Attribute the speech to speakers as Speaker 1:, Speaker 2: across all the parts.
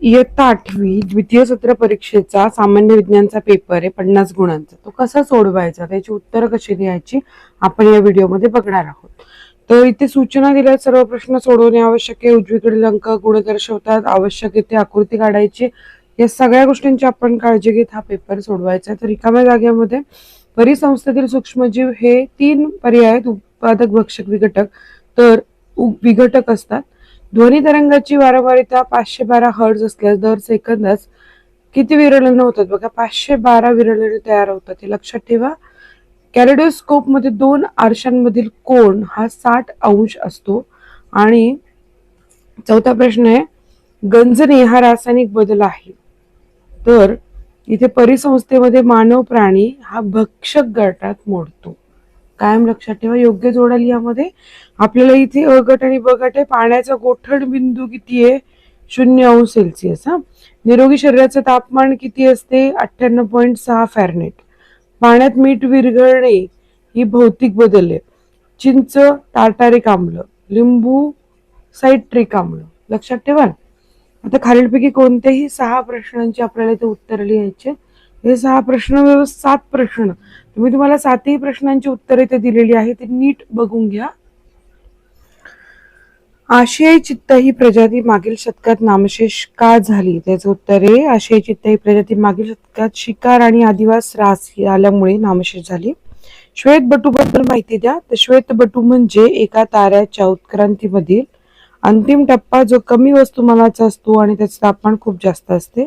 Speaker 1: इयत्ता आठवी द्वितीय सत्र परीक्षेचा सामान्य विज्ञानचा पेपर आहे पन्नास गुणांचा. तो कसा सोडवायचा? त्याची उत्तरं कशी लिहायची आपण या व्हिडिओमध्ये बघणार आहोत. तर इथे सूचना दिल्या सर्व प्रश्न सोडवणे आवश्यक आहे. उजवीकडील अंक गुण दर्शवतात. आवश्यक इथे आकृती काढायची. या सगळ्या गोष्टींची आपण काळजी घेत हा पेपर सोडवायचा तर रिकाम्या जागेमध्ये परिसंस्थेतील सूक्ष्मजीव हे तीन पर्याय आहेत उत्पादक भक्षक विघटक तर उ- विघटक असतात. ध्वनी तरंगाची वारंवारिता पाचशे बारा हर्ज असल्यास दर सेकंदास किती विरळनं होतात? बघा पाचशे बारा विरळने तयार होतात. हे लक्षात ठेवा. कॅलेडोस्कोपमध्ये दोन आरशांमधील कोण हा साठ अंश असतो. आणि चौथा प्रश्न आहे गंजने हा रासायनिक बदल आहे. तर इथे परिसंस्थेमध्ये मानव प्राणी हा भक्षक गटात मोडतो. कायम लक्षात ठेवा. योग्य जोडाल यामध्ये. आपल्याला इथे अ गट आणि ब गट आहे. पाण्याचा गोठण बिंदू किती आहे? शून्य अंश सेल्सिअस हा. निरोगी शरीराचं तापमान किती असते? अठ्ठ्याण्णव पॉईंट सहा फॅरनेट. पाण्यात मीठ विरघळणे ही भौतिक बदल आहे. चिंच टार्टारिक आम्ल लिंबू सायट्रिक आम्ल लक्षात ठेवा आता खालीलपैकी कोणत्याही सहा प्रश्नांची आपल्याला इथे उत्तर लिहायचे हे सहा प्रश्न व्यवस्थित सात प्रश्न. तुम्ही तुम्हाला सातही प्रश्नांची उत्तरे इथे दिलेली आहे ते नीट बघून घ्या. आशियाई चित्त ही प्रजाती मागील शतकात नामशेष का झाली? त्याचं उत्तर आहे आशियाई चित्त ही प्रजाती मागील शतकात शिकार आणि आदिवास रास आल्यामुळे नामशेष झाली. श्वेत बटूबद्दल माहिती द्या. तर श्वेत बटू म्हणजे एका ताऱ्याच्या उत्क्रांतीमधील अंतिम टप्पा जो कमी वस्तुमानाचा असतो आणि त्याचे तापमान खूप जास्त असते.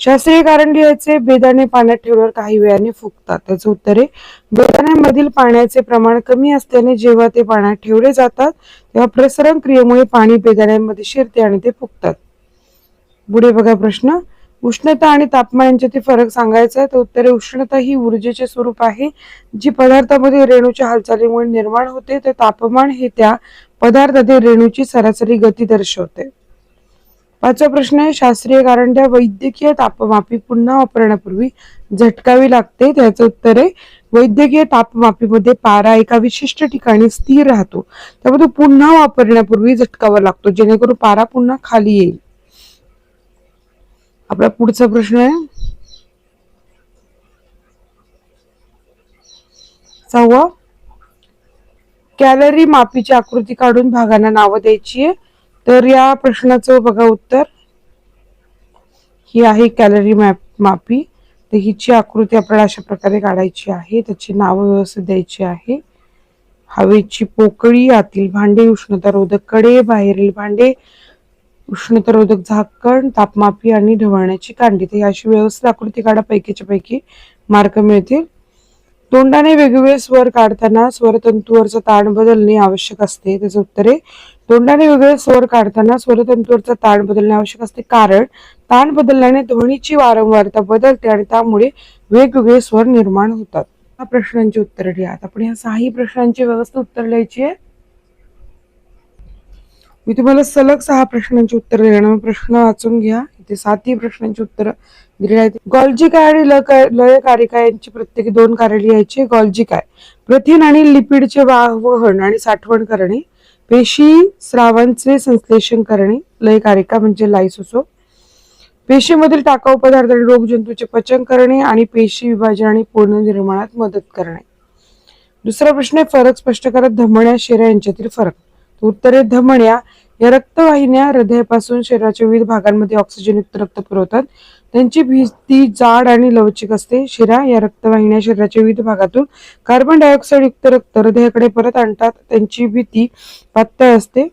Speaker 1: शास्त्रीय कारण लिहायचे बेदाणे पाण्यात ठेवल्यावर काही वेळाने फुगतात. त्याचं उत्तर आहे बेदाण्यामधील पाण्याचे प्रमाण कमी असल्याने जेव्हा ते पाण्यात ठेवले जातात तेव्हा प्रसरण क्रियेमुळे पाणी बेदाण्यांमध्ये शिरते आणि ते फुगतात. पुढे बघा प्रश्न. उष्णता आणि तापमान यांच्यातील फरक सांगायचा आहे. तर उत्तर आहे उष्णता ही ऊर्जेचे स्वरूप आहे जी पदार्थामध्ये रेणूच्या हालचालीमुळे निर्माण होते. तर तापमान हे त्या पदार्थातील रेणूची सरासरी गती दर्शवते. पाचवा प्रश्न आहे शास्त्रीय कारण त्या वैद्यकीय तापमापी पुन्हा वापरण्यापूर्वी झटकावी लागते त्याचं उत्तर आहे वैद्यकीय तापमापीमध्ये पारा एका विशिष्ट ठिकाणी स्थिर राहतो. त्यामुळे तो पुन्हा वापरण्यापूर्वी झटकावा लागतो जेणेकरून पारा पुन्हा खाली येईल. आपला पुढचा प्रश्न आहे. सहावा. कॅलरी मापीची आकृती काढून भागांना नावं द्यायची आहे. तर या प्रश्नाचं बघा उत्तर. ही आहे कॅलरी मॅप मापी. तर हिची आकृती आपल्याला अशा प्रकारे काढायची आहे. त्याची नावं व्यवस्थित द्यायची आहे. हवेची पोकळी आतील भांडे उष्णतारोधककडे बाहेरील भांडे उष्णतारोधक झाकण तापमापी आणि ढवळण्याची कांडी. तर अशी व्यवस्थित आकृती काढा. पैकीच्या पैकी मार्क मिळतील. तोंडाने वेगवेगळे स्वर काढताना स्वरतंतूवरचा ताण बदलणे आवश्यक असते. त्याचं उत्तर आहे तोंडाने वेगवेगळे स्वर काढताना स्वरतंतूरचा ताण बदलणे आवश्यक असते. कारण ताण बदलल्याने ध्वनीची वारंवारता बदलते आणि त्यामुळे वेगवेगळे स्वर निर्माण होतात. या प्रश्नांची उत्तर लिहा. आपण ह्या सहाही प्रश्नांची व्यवस्था उत्तर लिहायची आहे. मी तुम्हाला सलग सहा प्रश्नांची उत्तर देणार प्रश्न वाचून घ्या. इथे सातही प्रश्नांची उत्तर दिलेली आहेत. गॉल्जी काय आणि लय कारिका यांची प्रत्येकी दोन कार्य लिहायची गॉल्जी काय प्रथिन आणि लिपिडचे वहन आणि साठवण करणे. पेशी स्रावांचे संश्लेषण करणे लयकारिका म्हणजे लायसोसो. पेशीमधील टाकाऊ पदार्थ आणि रोगजंतूचे पचन करणे आणि पेशी विभाजन आणि पुनर्निर्माणात मदत करणे. दुसरा प्रश्न आहे फरक स्पष्ट करत धमण्या शेऱ्या यांच्यातील फरक. उत्तरे धमण्या या रक्तवाहिन्या हृदयापासून शरीराच्या विविध भागांमध्ये ऑक्सिजनयुक्त रक्त पुरवतात. त्यांची भिंती जाड आणि लवचिक असते. शिरा या रक्तवाहिन्या शरीराच्या विविध भागातून कार्बन डायऑक्साईड युक्त रक्त हृदयाकडे परत आणतात. त्यांची भीती पातळ असते.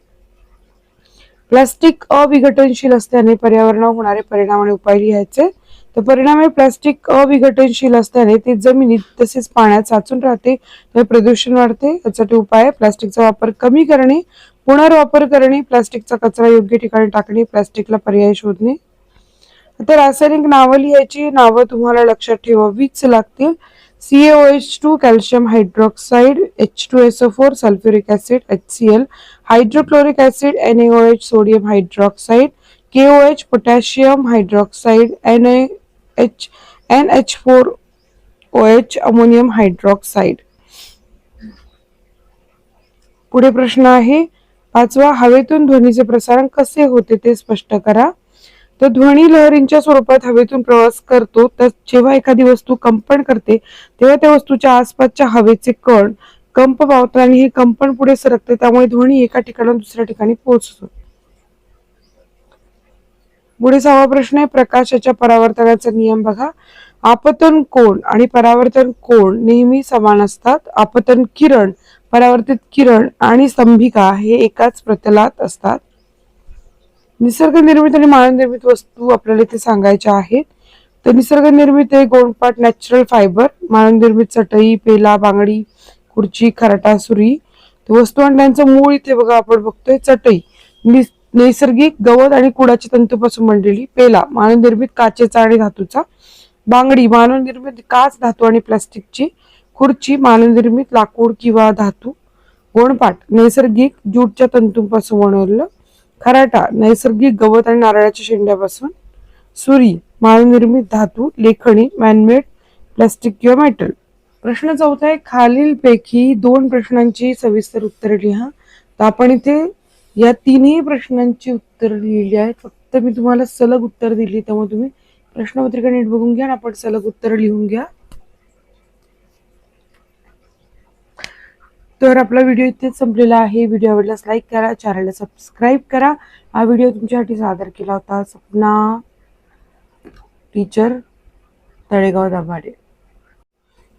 Speaker 1: प्लास्टिक अविघटनशील असल्याने पर्यावरणावर होणारे परिणाम आणि उपाय लिहायचे. तर परिणामी प्लास्टिक अविघटनशील असल्याने ते जमिनीत तसेच पाण्यात साचून राहते. त्यामुळे प्रदूषण वाढते. यासाठी उपाय आहे. प्लास्टिकचा वापर कमी करणे पुनर्वापर करणे प्लास्टिकचा कचरा योग्य ठिकाणी टाकणे प्लास्टिकला पर्याय शोधणे. आता रासायनिक नावं लिहायची नावं तुम्हाला लक्षात ठेवावीच लागतील. CaOH two calcium hydroxide H two S O four sulphuric acid H C L hydrochloric acid H sodium hydroxide KOH potassium hydroxide N NaH N H four O H ammonium hydroxide पुढे प्रश्न आहे पाचवा हवेतून ध्वनीचे प्रसारण कसे होते ते स्पष्ट करा. तर ध्वनी लहरींच्या स्वरूपात हवेतून प्रवास करतो तर जेव्हा एखादी वस्तू कंपन करते तेव्हा त्या वस्तूच्या आसपासच्या हवेचे कण कंप पावतात आणि हे कंपन पुढे सरकते त्यामुळे ध्वनी एका ठिकाणाहून दुसऱ्या ठिकाणी पोहोचतो. पुढे सहावा प्रश्न आहे प्रकाशाच्या परावर्तनाचा नियम बघा. आपतन कोण आणि परावर्तन कोण नेहमी समान असतात? आपतन किरण परावर्तित किरण आणि स्तंभिका हे एकाच प्रतलात असतात. निसर्ग निर्मित आणि मानव निर्मित वस्तू आपल्याला इथे सांगायच्या आहेत. तर निसर्ग निर्मित आहे गोंडपाट नॅचरल फायबर मानव निर्मित चटई पेला बांगडी खुर्ची खराटा सुरी. वस्तू आणि त्यांचं मूळ इथे बघा आपण बघतोय चटई. नैसर्गिक गवत आणि कुडाच्या तंतूपासून बनलेली पेला मानवनिर्मित काचेचा आणि धातूचा. बांगडी मानवनिर्मित काच धातू आणि प्लास्टिकची. खुर्ची मानवनिर्मित लाकूड किंवा धातू. गोणपाट नैसर्गिक ज्यूटच्या तंतूंपासून बनवलेलं. खराटा नैसर्गिक गवत आणि नारळाच्या शेंड्यापासून. सुरी मानवनिर्मित धातू लेखणी मॅनमेड प्लास्टिक किंवा मेटल प्रश्न चौथा आहे खालीलपैकी दोन प्रश्नांची सविस्तर उत्तरे लिहा. तर आपण इथे या तीनही प्रश्नांची उत्तर लिहिली आहेत. फक्त मी तुम्हाला सलग उत्तर दिली त्यामुळे तुम्ही प्रश्नपत्रिका नीट बघून घ्या आणि आपण सलग उत्तर लिहून घ्या. तर आपला व्हिडिओ इथेच संपलेला आहे. व्हिडिओ आवडल्यास लाईक करा चॅनलला सबस्क्राईब करा. हा व्हिडिओ तुमच्यासाठी सादर केला होता सपना टीचर तळेगाव दाभाडे.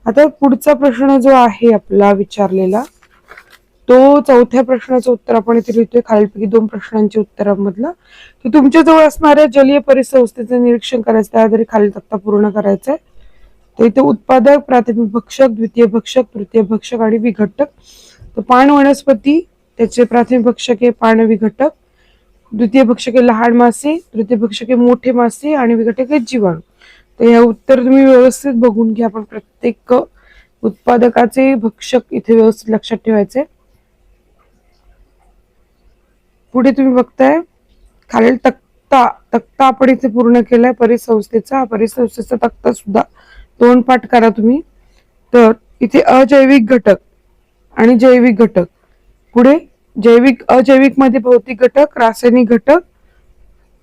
Speaker 1: आता पुढचा प्रश्न जो आहे आपला विचारलेला तो चौथ्या प्रश्नाचं उत्तर आपण इथे लिहितोय. खालीलपैकी दोन प्रश्नांच्या उत्तरामधलं. तर तुमच्याजवळ असणाऱ्या जलीय परिसंस्थेचं निरीक्षण करायचं त्या आधारे खालील तक्ता पूर्ण करायचा आहे तर इथे उत्पादक प्राथमिक भक्षक द्वितीय भक्षक तृतीय भक्षक आणि विघटक. तर पाण वनस्पती त्याचे प्राथमिक भक्षक आहे पाण विघटक द्वितीय भक्षक आहे लहान मासे तृतीय भक्षक आहे मोठे मासे आणि विघटक आहे जीवाणू. तर हे उत्तर तुम्ही व्यवस्थित बघून घ्या. आपण प्रत्येक उत्पादकाचे भक्षक इथे व्यवस्थित लक्षात ठेवायचे पुढे तुम्ही बघताय खालील तक्ता तक्ता आपण इथे पूर्ण केलाय परिसंस्थेचा. परिसंस्थेचा तक्ता सुद्धा दोन पाठ करा तुम्ही. तर इथे अजैविक घटक आणि जैविक घटक. पुढे जैविक अजैविकमध्ये भौतिक घटक रासायनिक घटक.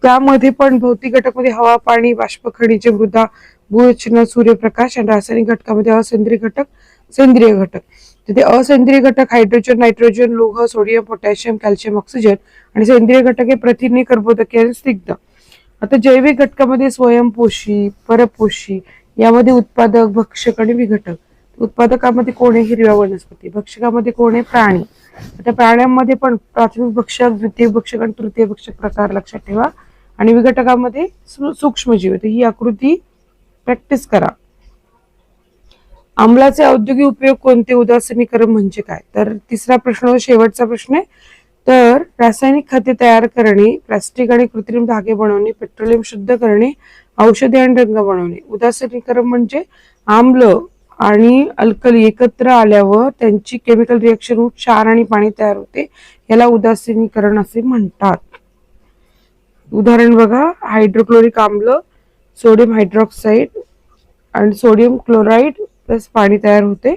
Speaker 1: त्यामध्ये पण भौतिक घटकमध्ये हवा पाणी बाष्प खनिजे मृदा भूरचना सूर्यप्रकाश आणि रासायनिक घटकामध्ये असेंद्रिय घटक सेंद्रिय घटक. तिथे असेंद्रिय घटक हायड्रोजन नायट्रोजन लोह सोडियम पोटॅशियम कॅल्शियम ऑक्सिजन आणि सेंद्रिय घटक हे प्रथिने कर्बोदके आणि स्निग्ध. आता जैविक घटकामध्ये स्वयंपोषी परपोषी यामध्ये उत्पादक भक्षक आणि विघटक. उत्पादकामध्ये कोण आहे? हिरव्या वनस्पती. भक्षकामध्ये कोण आहे? प्राणी. आता प्राण्यांमध्ये पण प्राथमिक भक्षक द्वितीय भक्षक आणि तृतीय भक्षक प्रकार लक्षात ठेवा. आणि विघटकामध्ये सूक्ष्मजीव. तर ही आकृती प्रॅक्टिस करा. अंमलाचे औद्योगिक उपयोग कोणते? उदासीनीकरण म्हणजे काय? तर तिसरा प्रश्न शेवटचा प्रश्न आहे. तर रासायनिक खते तयार करणे प्लास्टिक आणि कृत्रिम धागे बनवणे पेट्रोलियम शुद्ध करणे औषधे आणि रंग बनवणे. उदासीनीकरण म्हणजे आम्ल आणि अल्कली एकत्र आल्यावर त्यांची केमिकल रिएक्शन होऊन क्षार आणि पाणी तयार होते. याला उदासीनीकरण असे म्हणतात. उदाहरण बघा. हायड्रोक्लोरिक आम्ल सोडियम हायड्रॉक्साईड आणि सोडियम क्लोराईड प्लस पाणी तयार होते.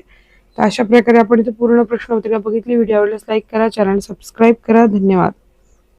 Speaker 1: तर अशा प्रकारे आपण इथे पूर्ण प्रश्नपत्रिका बघितली. व्हिडिओ आवडल्यास लाईक करा चॅनल सबस्क्राईब करा. धन्यवाद.